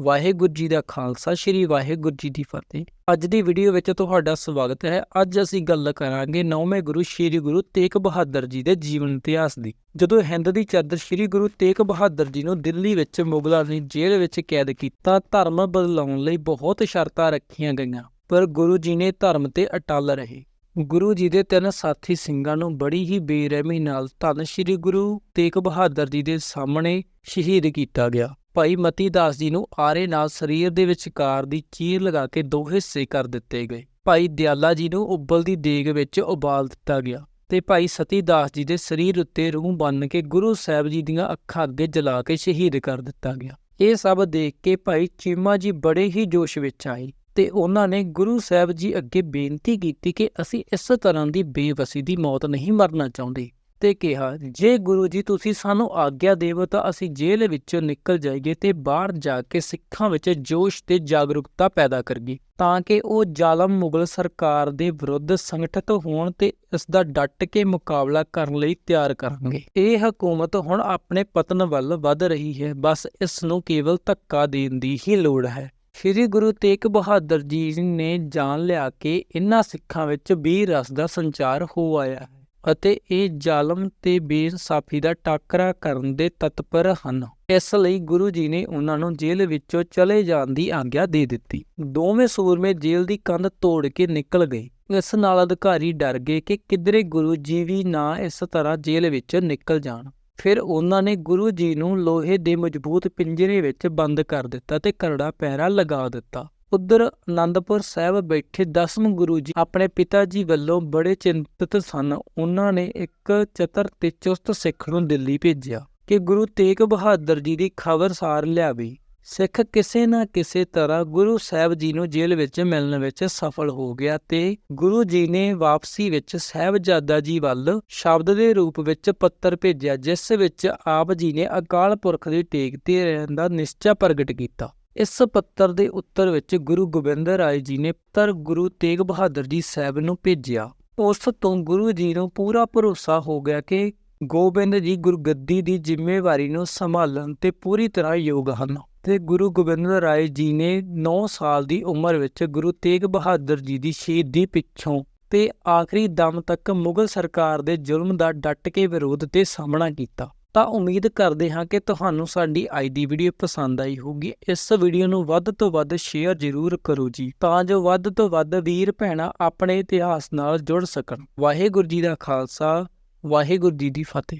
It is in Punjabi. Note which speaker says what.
Speaker 1: ਵਾਹਿਗੁਰੂ ਜੀ ਦਾ ਖਾਲਸਾ, ਸ੍ਰੀ ਵਾਹਿਗੁਰੂ ਜੀ ਦੀ ਫਤਿਹ। ਅੱਜ ਦੀ ਵੀਡੀਓ ਵਿੱਚ ਤੁਹਾਡਾ ਸਵਾਗਤ ਹੈ। ਅੱਜ ਅਸੀਂ ਗੱਲ ਕਰਾਂਗੇ ਨੌਵੇਂ ਗੁਰੂ ਸ੍ਰੀ ਗੁਰੂ ਤੇਗ ਬਹਾਦਰ ਜੀ ਦੇ ਜੀਵਨ ਇਤਿਹਾਸ ਦੀ। ਜਦੋਂ ਹਿੰਦ ਦੀ ਚਾਦਰ ਸ੍ਰੀ ਗੁਰੂ ਤੇਗ ਬਹਾਦਰ ਜੀ ਨੂੰ ਦਿੱਲੀ ਵਿੱਚ ਮੁਗਲਾਂ ਨੇ ਜੇਲ੍ਹ ਵਿੱਚ ਕੈਦ ਕੀਤਾ, ਧਰਮ ਬਦਲਾਉਣ ਲਈ ਬਹੁਤ ਸ਼ਰਤਾਂ ਰੱਖੀਆਂ ਗਈਆਂ, ਪਰ ਗੁਰੂ ਜੀ ਨੇ ਧਰਮ ਤੇ ਅਟਲ ਰਹੇ। ਗੁਰੂ ਜੀ ਦੇ ਤਿੰਨ ਸਾਥੀ ਸਿੰਘਾਂ ਨੂੰ ਬੜੀ ਹੀ ਬੇਰਹਿਮੀ ਨਾਲ ਧੰਨ ਸ੍ਰੀ ਗੁਰੂ ਤੇਗ ਬਹਾਦਰ ਜੀ ਦੇ ਸਾਹਮਣੇ ਸ਼ਹੀਦ ਕੀਤਾ ਗਿਆ। ਭਾਈ ਮਤੀ ਦਾਸ ਜੀ ਨੂੰ ਆਰੇ ਨਾਲ ਸਰੀਰ ਦੇ ਵਿਚਕਾਰ ਦੀ ਚੀਰ ਲਗਾ ਕੇ ਦੋ ਹਿੱਸੇ ਕਰ ਦਿੱਤੇ ਗਏ। ਭਾਈ ਦਿਆਲਾ ਜੀ ਨੂੰ ਉਬਲਦੀ ਦੇਗ ਵਿੱਚ ਉਬਾਲ ਦਿੱਤਾ ਗਿਆ ਤੇ ਭਾਈ ਸਤੀ ਦਾਸ ਜੀ ਦੇ ਸਰੀਰ ਉੱਤੇ ਰੂਹ ਬੰਨ ਕੇ ਗੁਰੂ ਸਾਹਿਬ ਜੀ ਦੀਆਂ ਅੱਖਾਂ ਅੱਗੇ ਜਲਾ ਕੇ ਸ਼ਹੀਦ ਕਰ ਦਿੱਤਾ ਗਿਆ। ਇਹ ਸਭ ਦੇਖ ਕੇ ਭਾਈ ਚੀਮਾ ਜੀ ਬੜੇ ਹੀ ਜੋਸ਼ ਵਿੱਚ ਆਏ ਤੇ ਉਹਨਾਂ ਨੇ ਗੁਰੂ ਸਾਹਿਬ ਜੀ ਅੱਗੇ ਬੇਨਤੀ ਕੀਤੀ ਕਿ ਅਸੀਂ ਇਸ ਤਰ੍ਹਾਂ ਦੀ ਬੇਵਸੀ ਦੀ ਮੌਤ ਨਹੀਂ ਮਰਨਾ ਚਾਹੁੰਦੇ। ਤੇ ਕਿਹਾ, ਜੇ ਗੁਰੂ ਜੀ ਤੁਸੀਂ ਸਾਨੂੰ ਆਗਿਆ ਦੇਵੋ ਤਾਂ ਅਸੀਂ ਜੇਲ੍ਹ ਵਿੱਚੋਂ ਨਿਕਲ ਜਾਈਏ ਤੇ ਬਾਹਰ ਜਾ ਕੇ ਸਿੱਖਾਂ ਵਿੱਚ ਜੋਸ਼ ਤੇ ਜਾਗਰੂਕਤਾ ਪੈਦਾ ਕਰੀਏ, ਤਾਂ ਕਿ ਉਹ ਜ਼ਾਲਮ ਮੁਗਲ ਸਰਕਾਰ ਦੇ ਵਿਰੁੱਧ ਸੰਗਠਿਤ ਹੋਣ ਤੇ ਇਸ ਦਾ ਡਟ ਕੇ ਮੁਕਾਬਲਾ ਕਰਨ ਲਈ ਤਿਆਰ ਕਰਨਗੇ ਇਹ ਹਕੂਮਤ ਹੁਣ ਆਪਣੇ ਪਤਨ ਵੱਲ ਵੱਧ ਰਹੀ ਹੈ, ਬਸ ਇਸ ਨੂੰ ਕੇਵਲ ਧੱਕਾ ਦੇਣ ਦੀ ਹੀ ਲੋੜ ਹੈ। ਸ੍ਰੀ ਗੁਰੂ ਤੇਗ ਬਹਾਦਰ ਜੀ ਨੇ ਜਾਨ ਲਿਆ ਕੇ ਇਨ੍ਹਾਂ ਸਿੱਖਾਂ ਵਿੱਚ ਵੀ ਰਸ ਦਾ ਸੰਚਾਰ ਹੋ ਆਇਆ ਹੈ। ਅਤੇ ਇਹ ਜ਼ਾਲਮ ਤੇ ਬੇਇਨਸਾਫੀ ਦਾ ਟਾਕਰਾ ਕਰਨ ਦੇ ਤਤਪਰ ਹਨ। ਇਸ ਲਈ ਗੁਰੂ ਜੀ ਨੇ ਉਹਨਾਂ ਨੂੰ ਜੇਲ੍ਹ ਵਿੱਚੋਂ ਚਲੇ ਜਾਣ ਦੀ ਆਗਿਆ ਦੇ ਦਿੱਤੀ। ਦੋਵੇਂ ਸੂਰਮੇ ਜੇਲ੍ਹ ਦੀ ਕੰਧ ਤੋੜ ਕੇ ਨਿਕਲ ਗਏ। ਇਸ ਨਾਲ ਅਧਿਕਾਰੀ ਡਰ ਗਏ ਕਿ ਕਿਧਰੇ ਗੁਰੂ ਜੀ ਵੀ ਨਾ ਇਸ ਤਰ੍ਹਾਂ ਜੇਲ੍ਹ ਵਿੱਚ ਨਿਕਲ ਜਾਣ। ਫਿਰ ਉਹਨਾਂ ਨੇ ਗੁਰੂ ਜੀ ਨੂੰ ਲੋਹੇ ਦੇ ਮਜ਼ਬੂਤ ਪਿੰਜਰੇ ਵਿੱਚ ਬੰਦ ਕਰ ਦਿੱਤਾ ਤੇ ਕਰੜਾ ਪਹਿਰਾ ਲਗਾ ਦਿੱਤਾ। ਉਧਰ ਆਨੰਦਪੁਰ ਸਾਹਿਬ ਬੈਠੇ ਦਸਮ ਗੁਰੂ ਜੀ ਆਪਣੇ ਪਿਤਾ ਜੀ ਵੱਲੋਂ ਬੜੇ ਚਿੰਤਤ ਸਨ। ਉਹਨਾਂ ਨੇ ਇੱਕ ਚਤਰ ਤੇ ਚੁਸਤ ਸਿੱਖ ਨੂੰ ਦਿੱਲੀ ਭੇਜਿਆ ਕਿ ਗੁਰੂ ਤੇਗ ਬਹਾਦਰ ਜੀ ਦੀ ਖਬਰ ਸਾਰ ਲਿਆਵੇ। ਸਿੱਖ ਕਿਸੇ ਨਾ ਕਿਸੇ ਤਰ੍ਹਾਂ ਗੁਰੂ ਸਾਹਿਬ ਜੀ ਨੂੰ ਜੇਲ੍ਹ ਵਿੱਚ ਮਿਲਣ ਵਿੱਚ ਸਫਲ ਹੋ ਗਿਆ ਤੇ ਗੁਰੂ ਜੀ ਨੇ ਵਾਪਸੀ ਵਿੱਚ ਸਾਹਿਬਜ਼ਾਦਾ ਜੀ ਵੱਲ ਸ਼ਬਦ ਦੇ ਰੂਪ ਵਿੱਚ ਪੱਤਰ ਭੇਜਿਆ, ਜਿਸ ਵਿੱਚ ਆਪ ਜੀ ਨੇ ਅਕਾਲ ਪੁਰਖ ਦੀ ਟੇਕ ਤੇ ਰਹਿਣ ਦਾ ਨਿਸ਼ਚਾ ਪ੍ਰਗਟ ਕੀਤਾ। ਇਸ ਪੱਤਰ ਦੇ ਉੱਤਰ ਵਿੱਚ ਗੁਰੂ ਗੋਬਿੰਦ ਰਾਏ ਜੀ ਨੇ ਪੱਤਰ ਗੁਰੂ ਤੇਗ ਬਹਾਦਰ ਜੀ ਸਾਹਿਬ ਨੂੰ ਭੇਜਿਆ। ਉਸ ਤੋਂ ਗੁਰੂ ਜੀ ਨੂੰ ਪੂਰਾ ਭਰੋਸਾ ਹੋ ਗਿਆ ਕਿ ਗੋਬਿੰਦ ਜੀ ਗੁਰਗੱਦੀ ਦੀ ਜ਼ਿੰਮੇਵਾਰੀ ਨੂੰ ਸੰਭਾਲਣ ਤੇ ਪੂਰੀ ਤਰ੍ਹਾਂ ਯੋਗ ਹਨ। ਤੇ ਗੁਰੂ ਗੋਬਿੰਦ ਰਾਏ ਜੀ ਨੇ 9 ਸਾਲ ਦੀ ਉਮਰ ਵਿੱਚ ਗੁਰੂ ਤੇਗ ਬਹਾਦਰ ਜੀ ਦੀ ਸ਼ਹੀਦੀ ਪਿੱਛੋਂ ਤੇ ਆਖਰੀ ਦਮ ਤੱਕ ਮੁਗਲ ਸਰਕਾਰ ਦੇ ਜ਼ੁਲਮ ਦਾ ਡਟ ਕੇ ਵਿਰੋਧ ਤੇ ਸਾਹਮਣਾ ਕੀਤਾ। ਤਾਂ ਉਮੀਦ ਕਰਦੇ ਹਾਂ ਕਿ ਤੁਹਾਨੂੰ ਸਾਡੀ ਅੱਜ ਦੀ ਵੀਡੀਓ ਪਸੰਦ ਆਈ ਹੋਊਗੀ। ਇਸ ਵੀਡੀਓ ਨੂੰ ਵੱਧ ਤੋਂ ਵੱਧ ਸ਼ੇਅਰ ਜ਼ਰੂਰ ਕਰੋ ਜੀ, ਤਾਂ ਜੋ ਵੱਧ ਤੋਂ ਵੱਧ ਵੀਰ ਭੈਣਾਂ ਆਪਣੇ ਇਤਿਹਾਸ ਨਾਲ ਜੁੜ ਸਕਣ। ਵਾਹਿਗੁਰੂ ਜੀ ਦਾ ਖਾਲਸਾ, ਵਾਹਿਗੁਰੂ ਜੀ ਦੀ ਫਤਿਹ।